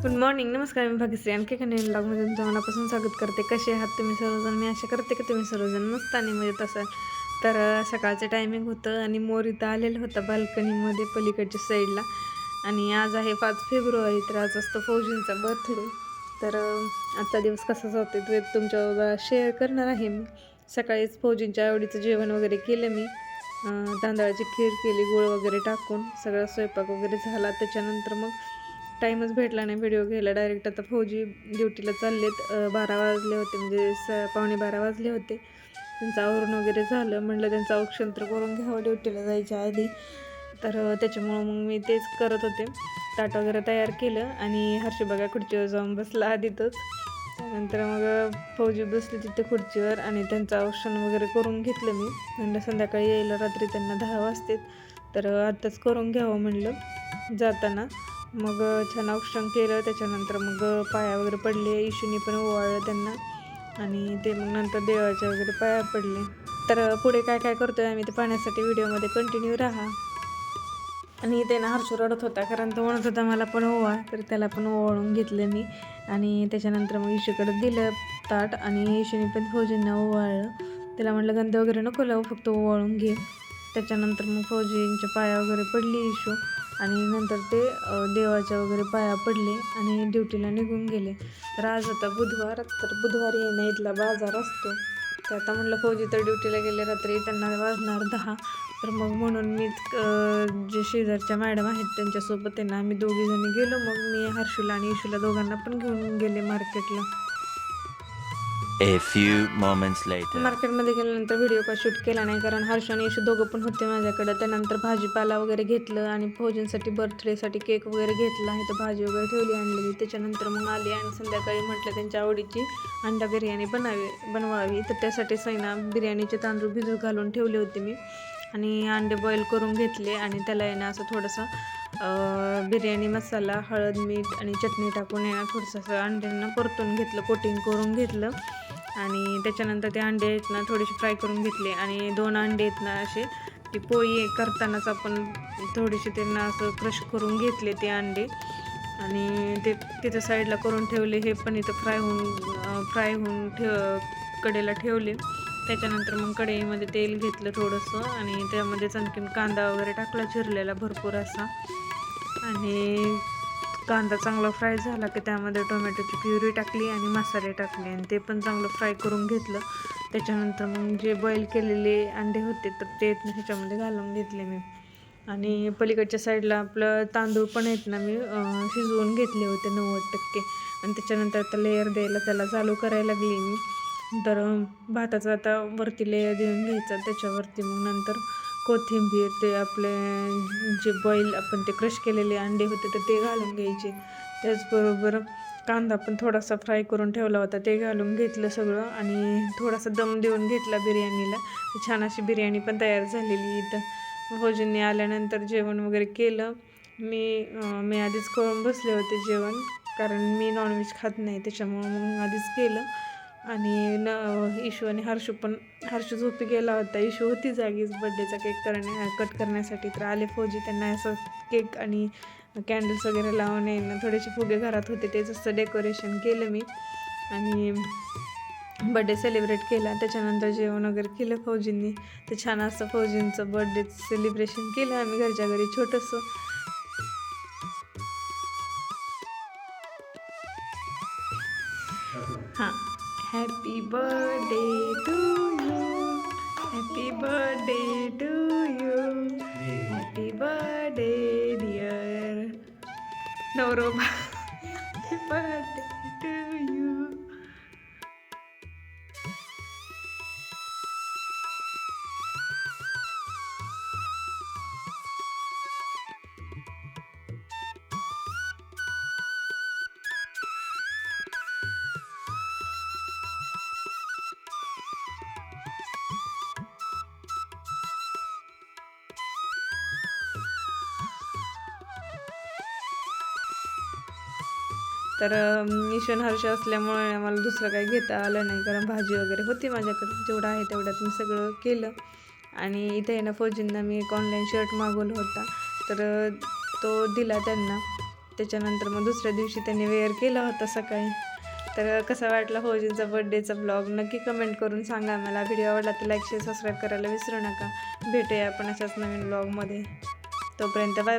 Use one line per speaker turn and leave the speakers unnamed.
Morning नमस्कार मी भाग्यश्री. आणखी एका नवीन ब्लॉगमध्ये तुमचं मनापासून स्वागत करते. कसे आहात तुम्ही सर्वजण? मी आशा करते की तुम्ही सर्वजण मस्त आणि मजेत असाल. तर सकाळचं टायमिंग होतं आणि मोर इथं आलेलं होतं बाल्कनीमध्ये पलीकडच्या साईडला आणि आज आहे पाच फेब्रुवारी तर आज असतो फौजींचा बर्थडे तर आजचा दिवस कसा जातो ते तुमच्या शेअर करणार आहे मी. सकाळीच फौजींच्या आवडीचं जेवण वगैरे केलं मी. तांदळाची खीर केली गुळ वगैरे टाकून. सगळा स्वयंपाक वगैरे झाला. त्याच्यानंतर मग टाईमच भेटला नाही व्हिडिओ घ्यायला. डायरेक्ट आता फौजी ड्युटीला चाललेत. बारा वाजले होते म्हणजे स पावणे बारा वाजले होते. त्यांचं आवरून वगैरे झालं. म्हटलं त्यांचं औक्षण तर करून घ्यावं ड्युटीला जायच्या आधी. तर त्याच्यामुळं मग मी तेच करत होते. ताट वगैरे तयार केलं आणि हर्षी बघा खुर्चीवर जाऊन बसला आधीतच. त्यानंतर मग फौजी बसली तिथे खुर्चीवर आणि त्यांचं औक्षण वगैरे करून घेतलं मी. म्हणलं संध्याकाळी यायला रात्री त्यांना दहा वाजते तर आत्ताच करून घ्यावं म्हणलं. जाताना मग छान औक्षण केलं. त्याच्यानंतर मग पाया वगैरे पडले. इशूनी पण ओवाळलं त्यांना. आणि ते मग नंतर देवाच्या वगैरे पाया पडले. तर पुढे काय काय करतोय आम्ही ते पाहण्यासाठी व्हिडिओमध्ये कंटिन्यू राहा. आणि ते ना हर्षू रडत होता कारण तो म्हणत होता मला पण ओवाळ तर त्याला पण ओवाळून घेतलं मी. आणि त्याच्यानंतर मग इशूकडे दिलं ताट आणि इशूने पण फौजींना ओवाळलं. त्याला म्हटलं गंध वगैरे नको लावू फक्त ओवाळून घे. त्याच्यानंतर मग फौजींच्या पाया वगैरे पडली इशू. आणि नंतर ते देवाच्या वगैरे पाया पडले आणि ड्युटीला निघून गेले. तर आज होता बुधवार तर बुधवारी येणं इथला बाजार असतो. तर आता म्हटलं फौजी तर ड्युटीला गेले रात्री त्यांना वाजणार दहा. तर मग म्हणून मी जे शेजारच्या मॅडम आहेत त्यांच्यासोबत त्यांना आम्ही दोघीजणी गेलो. मग मी हर्षूला आणि इशूला दोघांना पण घेऊन गेले मार्केटला
A few moments later.
मार्केटमध्ये गेल्यानंतर व्हिडिओ का शूट केला नाही कारण हर्ष आणि यशू दोघं पण होते माझ्याकडं. त्यानंतर भाजीपाला वगैरे घेतलं आणि भोजनसाठी बर्थडेसाठी केक वगैरे घेतला. आहे तर भाजी वगैरे ठेवली आणलेली. त्याच्यानंतर मग आली आणि संध्याकाळी म्हटलं त्यांच्या आवडीची अंडा बिर्याणी बनावी बनवावी. तर त्यासाठी सैना बिर्याणीचे तांदूळ भिजू घालून ठेवले होते मी. आणि अंडे बॉईल करून घेतले आणि त्याला आहे ना असं थोडंसं बिर्याणी मसाला हळद मीठ आणि चटणी टाकून आहे ना थोडंसं असं अंड्यांना परतून घेतलं कोटिंग करून घेतलं. आणि त्याच्यानंतर ते अंडे आहेत ना थोडेसे फ्राय करून घेतले. आणि दोन अंडे आहेत ना असे ती पोळी करतानाच आपण थोडेसे त्यांना असं क्रश करून घेतले ते अंडे. आणि ते तिथं साईडला करून ठेवले हे पण इथं फ्राय होऊन फ्राय होऊन ठेव कडेला ठेवले. त्याच्यानंतर मग कढईमध्ये तेल घेतलं थोडंसं आणि त्यामध्येच आणखीन कांदा वगैरे टाकला चिरलेला भरपूर असा. आणि कांदा चांगला फ्राय झाला की त्यामध्ये टोमॅटोची प्युरी टाकली आणि मसाले टाकले. आणि ते पण चांगलं फ्राय करून घेतलं. त्याच्यानंतर मग जे बॉईल केलेले अंडे होते तर ते ह्याच्यामध्ये घालून घेतले मी. आणि पलीकडच्या साईडला आपलं तांदूळ पण आहेत ना मी शिजवून घेतले होते नव्वद टक्के. आणि त्याच्यानंतर आता लेअर द्यायला त्याला चालू करायला लागली मी. तर भाताचा आता वरती लेअर देऊन घ्यायचा. त्याच्यावरती मग नंतर कोथिंबीर ते आपले जे बॉईल आपण ते क्रश केलेले अंडे होते तर ते घालून घ्यायचे. त्याचबरोबर कांदा पण थोडासा फ्राय करून ठेवला होता ते घालून घेतलं सगळं आणि थोडासा दम देऊन घेतला बिर्याणीला. छान अशी बिर्याणी पण तयार झालेली इथं. भोजनी आल्यानंतर जेवण वगैरे केलं. मी मी आधीच करून बसले होते जेवण कारण मी नॉनव्हेज खात नाही त्याच्यामुळं मग आधीच केलं. आणि न इशू आणि हर्षू पण हर्षू झोपी गेला होता. इशू होती जागीच बड्डेचा केक करण्या कट करण्यासाठी. तर आले फौजी त्यांना असं केक आणि कॅन्डल्स वगैरे लावून आहे थोडेसे फुगे घरात होते तेच असं डेकोरेशन केलं मी. आणि बड्डे सेलिब्रेट केला. त्याच्यानंतर जेवण वगैरे केलं फौजींनी. तर छान असं फौजींचं बड्डे सेलिब्रेशन केलं आम्ही घरच्या घरी छोटंसं. हां. Happy birthday to you. Happy birthday to you. Happy birthday, dear. No, Roma. Happy birthday. तर मिशन हर्ष असल्यामुळे मला दुसरं काही घेता आलं नाही. कारण भाजी वगैरे होती माझ्याकडे. जेवढं आहे तेवढ्यात मी सगळं केलं. आणि इथे आहे ना फौजींना मी एक ऑनलाईन शर्ट मागवला होता. तर तो दिला त्यांना. त्याच्यानंतर मग दुसऱ्या दिवशी त्यांनी वेअर केला होता सकाळी. तर कसा वाटला फौजींचा बड्डेचा ब्लॉग नक्की कमेंट करून सांगा मला व्हिडिओ आवडला तर लाईक शेअर सबस्क्राईब करायला विसरू नका. भेटूया आपण अशाच नवीन ब्लॉगमध्ये तोपर्यंत बाय बाय